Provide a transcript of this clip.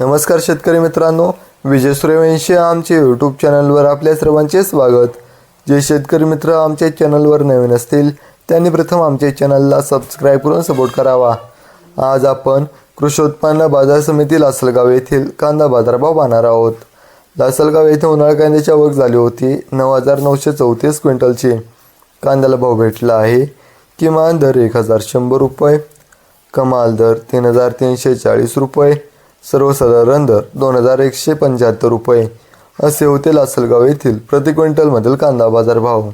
नमस्कार शेतकरी मित्रांनो विजय सूर्यवंशी आमचे यूट्यूब चॅनलवर आपल्या सर्वांचे स्वागत. जे शेतकरी मित्र आमच्या चॅनलवर नवीन असतील त्यांनी प्रथम आमच्या चॅनलला सबस्क्राईब करून सपोर्ट करावा. आज आपण कृषी उत्पन्न बाजार समिती लासलगाव येथील कांदा बाजारभाव पाहणार आहोत. लासलगाव येथे उन्हाळा कांद्याची आवक झाली होती नऊ हजार नऊशे चौतीस क्विंटलची. कांद्याला भाव भेटला आहे किमान दर एक हजार शंभर रुपये कमाल दर तीन हजार तीनशे चाळीस रुपये सर्वसाधारण दर दोन हजार एकशे पंच्याहत्तर रुपये. असे होते लासलगाव येथील प्रति क्विंटलमधील कांदा बाजार भाव